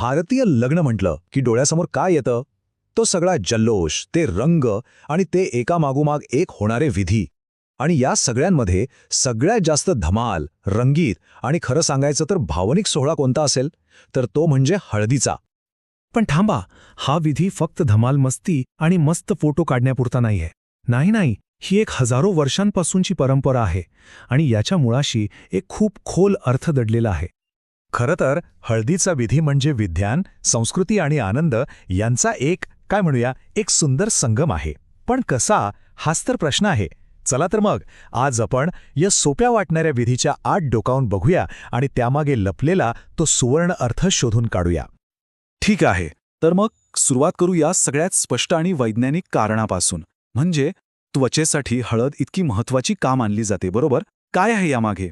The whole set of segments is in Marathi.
भारतीय लग्न म्हटलं की डोळ्यासमोर काय येतं? तो सगळा जल्लोष ते रंग आणि ते एकामागोमाग एक होणारे विधी. आणि या सगळ्यांमध्ये सगळ्यात जास्त धमाल रंगीत आणि खरं सांगायचं तर भावनिक सोहळा कोणता असेल? तर तो म्हणजे हळदीचा. पण थांबा हा विधी फक्त धमाल मस्ती आणि मस्त फोटो काढण्यापुरता नाहीये. नाही नाही ही एक हजारो वर्षांपासूनची परंपरा आहे आणि याच्या मुळाशी एक खूप खोल अर्थ दडलेला आहे. खरं तर हळदीचा विधी म्हणजे विज्ञान संस्कृती आणि आनंद यांचा एक काय म्हणूया एक सुंदर संगम आहे. पण कसा? हाच तर प्रश्न आहे. चला तर मग आज आपण या सोप्या वाटणाऱ्या विधीच्या आठ डोकावून बघूया आणि त्यामागे लपलेला तो सुवर्ण अर्थ शोधून काढूया. ठीक आहे. तर मग सुरुवात करू या सगळ्यात स्पष्ट आणि वैज्ञानिक कारणापासून. म्हणजे त्वचेसाठी हळद इतकी महत्वाची का मानली जाते बरोबर? काय आहे यामागे?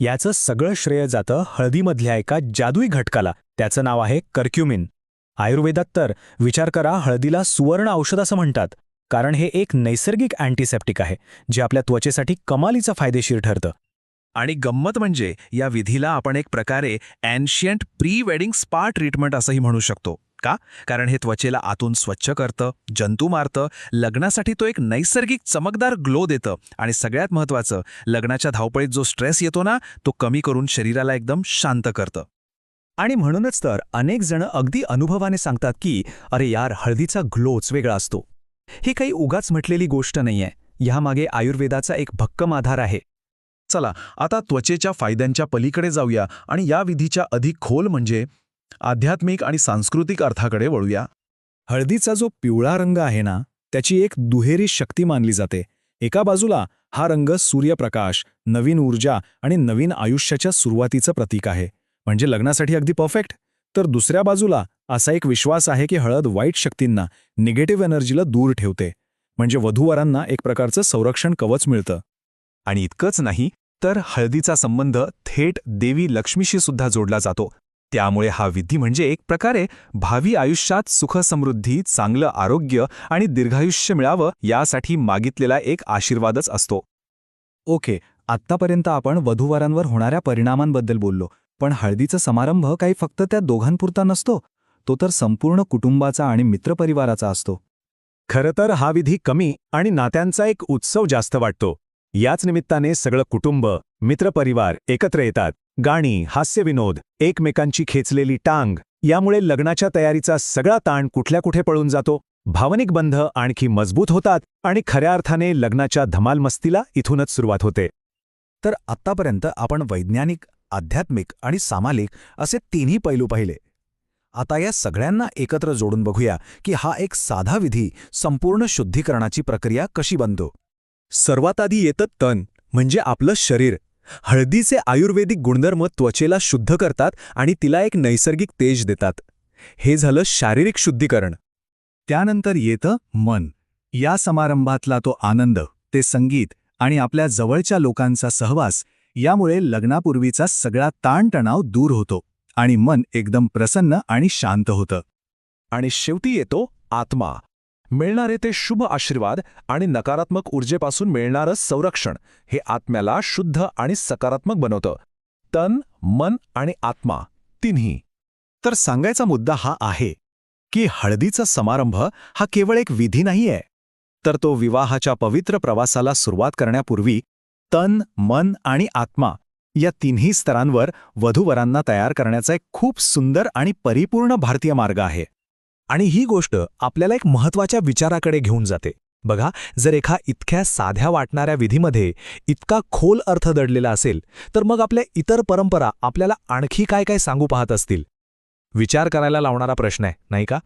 याचं सगळं श्रेय जातं हळदीमधल्या एका जादुई घटकाला. त्याचं नाव आहे कर्क्युमिन. आयुर्वेदात तर विचार करा हळदीला सुवर्ण औषध असं म्हणतात. कारण हे एक नैसर्गिक अँटीसेप्टिक आहे जे आपल्या त्वचेसाठी कमालीचं फायदेशीर ठरतं. आणि गंमत म्हणजे या विधीला आपण एक प्रकारे ancient pre wedding spa treatment असंही म्हणू शकतो. का? कारण हे त्वचेला आतून स्वच्छ करतं जंतू मारतं लग्नासाठी तो एक नैसर्गिक चमकदार ग्लो देतं. आणि सगळ्यात महत्त्वाचं लग्नाच्या धावपळीत जो स्ट्रेस येतो ना तो कमी करून शरीराला एकदम शांत करतं. आणि म्हणूनच तर अनेक जण अगदी अनुभवाने सांगतात की अरे यार हळदीचा ग्लोच वेगळा असतो. ही काही उगाच म्हटलेली गोष्ट नाहीये. ह्यामागे आयुर्वेदाचा एक भक्कम आधार आहे. चला आता त्वचेच्या फायद्यांच्या पलीकडे जाऊया आणि या विधीच्या अधिक खोल म्हणजे आध्यात्मिक आणि सांस्कृतिक अर्थाकडे वळूया. हळदीचा जो पिवळा रंग आहे ना त्याची एक दुहेरी शक्ती मानली जाते. एका बाजूला हा रंग सूर्यप्रकाश नवीन ऊर्जा आणि नवीन आयुष्याच्या सुरुवातीचं प्रतीक आहे. म्हणजे लग्नासाठी अगदी परफेक्ट. तर दुसऱ्या बाजूला असा एक विश्वास आहे की हळद वाईट शक्तींना निगेटिव्ह एनर्जीला दूर ठेवते. म्हणजे वधूवरांना एक प्रकारचं संरक्षण कवच मिळतं. आणि इतकंच नाही तर हळदीचा संबंध थेट देवी लक्ष्मीशी सुद्धा जोडला जातो. त्यामुळे हा विधी म्हणजे एक प्रकारे भावी आयुष्यात सुखसमृद्धी चांगलं आरोग्य आणि दीर्घायुष्य मिळावं यासाठी मागितलेला एक आशीर्वादच असतो. ओके आत्तापर्यंत आपण वधूवरांवर होणाऱ्या परिणामांबद्दल बोललो पण हळदीचा समारंभ काही फक्त त्या दोघांपुरता नसतो तो तर संपूर्ण कुटुंबाचा आणि मित्रपरिवाराचा असतो. खरं तर हा विधी कमी आणि नात्यांचा एक उत्सव जास्त वाटतो. याच निमित्ताने सगळं कुटुंब मित्रपरिवार एकत्र येतात. गाणी हास्यविनोद एकमेकांची खेचलेली टांग यामुळे लग्नाच्या तयारीचा सगळा ताण कुठल्या कुठे पळून जातो? भावनिक बंध आणखी मजबूत होतात आणि खऱ्या अर्थाने लग्नाच्या धमालमस्तीला इथूनच सुरुवात होते. तर आत्तापर्यंत आपण वैज्ञानिक आध्यात्मिक आणि सामाजिक असे तिन्ही पैलू पाहिले. आता या सगळ्यांना एकत्र जोडून बघूया की हा एक साधा विधी संपूर्ण शुद्धीकरणाची प्रक्रिया कशी बनतो. सर्वात आधी येतं तन म्हणजे आपलं शरीर. हळदीचे आयुर्वेदिक गुणधर्म त्वचेला शुद्ध करतात आणि तिला एक नैसर्गिक तेज देतात. हे झालं शारीरिक शुद्धीकरण. त्यानंतर येतं मन. या समारंभातला तो आनंद ते संगीत आणि आपल्या जवळच्या लोकांचा सहवास यामुळे लग्नापूर्वीचा सगळा ताणतणाव दूर होतो आणि मन एकदम प्रसन्न आणि शांत होतं. आणि शेवटी येतो आत्मा. मिळणारे ते शुभ आशीर्वाद आणि नकारात्मक ऊर्जेपासून मिळणारं संरक्षण हे आत्म्याला शुद्ध आणि सकारात्मक बनवतं. तन मन आणि आत्मा तिन्ही. तर सांगायचा मुद्दा हा आहे की हळदीचा समारंभ हा केवळ एक विधी नाहीये. तर तो विवाहाच्या पवित्र प्रवासाला सुरुवात करण्यापूर्वी तन मन आणि आत्मा या तिन्ही स्तरांवर वधूवरांना तयार करण्याचा एक खूप सुंदर आणि परिपूर्ण भारतीय मार्ग आहे. आणि ही गोष्ट आपल्याला एक महत्त्वाच्या विचाराकडे घेऊन जाते. बघा जर एका इतक्या साध्या वाटणाऱ्या विधीमध्ये इतका खोल अर्थ दडलेला असेल तर मग आपल्या इतर परंपरा आपल्याला आणखी काय काय सांगू पाहत असतील? विचार करायला लावणारा प्रश्न आहे नाही का?